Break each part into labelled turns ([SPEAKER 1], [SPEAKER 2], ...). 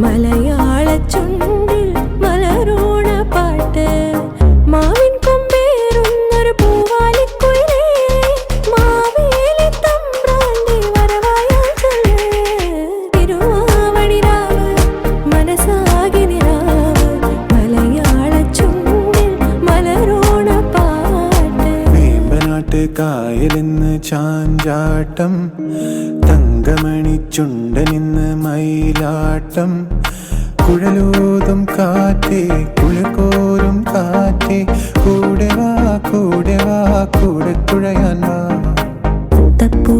[SPEAKER 1] മലയാളച്ചുണ്ടിൽ പാട്ട്. മാവിൻ മാവേലി പാട്ട്.
[SPEAKER 2] ചാഞ്ചാട്ടം തങ്കമണി ചുണ്ടനി കുയിലാട്ടം കുഴലൂതും കാറ്റേ കുഴക്കോരും കാറ്റേ കൂടെ വാ കൂടെ വാ കൂടെ കുഴയാൻ വാ.
[SPEAKER 1] തപ്പൂ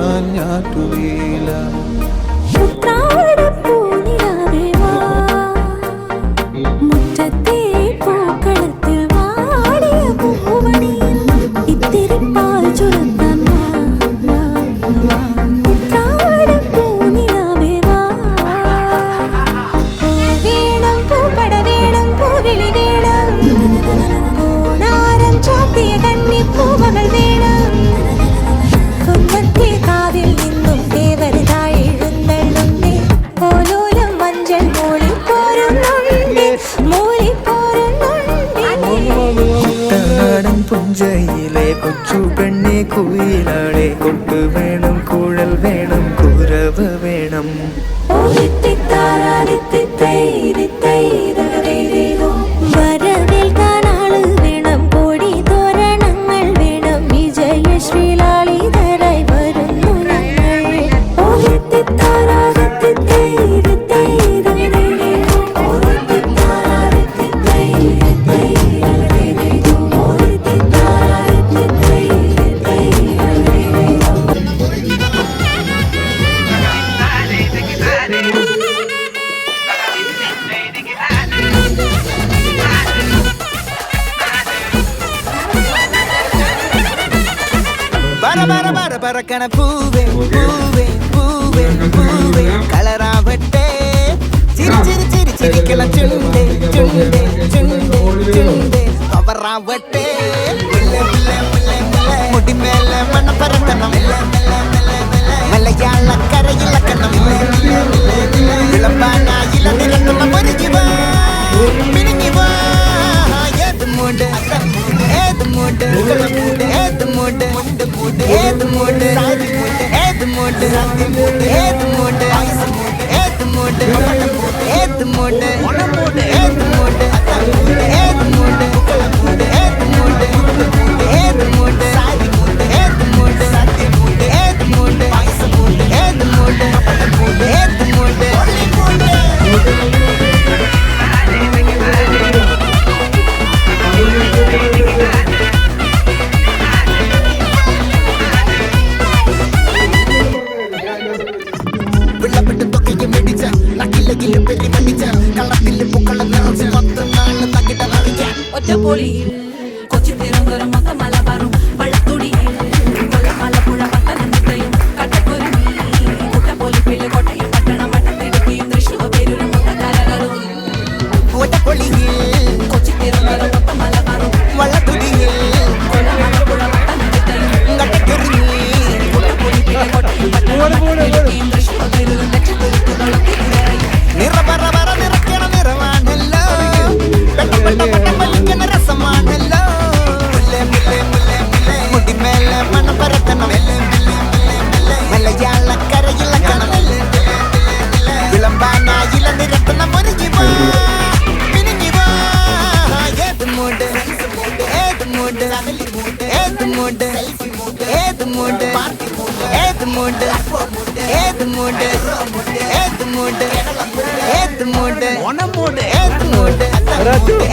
[SPEAKER 2] ഞാൻ
[SPEAKER 3] കൊച്ചു പെണ്ണി കുയിലാളെ കൊട്ടു വേണം കുഴൽ വേണം
[SPEAKER 4] പര പറക്കണ പൂവേ പൂവേ പൂവേ പൂവേ. കളറാവട്ടെ. ചിരി ചിരി ചിരി ചിരിക്കണ ചുണ്ടേ ചുണ്ടേ ചുണ്ടേ ചുണ്ടേ പവറാവട്ടെ മുടിമേലെ മണ്ണ പരത്തണം മലയാളക്ക birthday.
[SPEAKER 5] de polir.
[SPEAKER 4] ஏது மூண்டு ஏது மூண்டு ஏது மூண்டு ஏது மூண்டு ஏது மூண்டு ஏது மூண்டு ஒன மூண்டு ஏது மூண்டு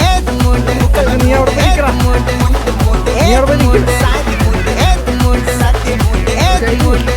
[SPEAKER 4] ஏது மூண்டு நீ அவட நிக்கிறா மூண்டு மூண்டு ஏது மூண்டு ஏது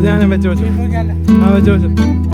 [SPEAKER 6] അത് ഞാൻ വെച്ച് ആ വെച്ച്.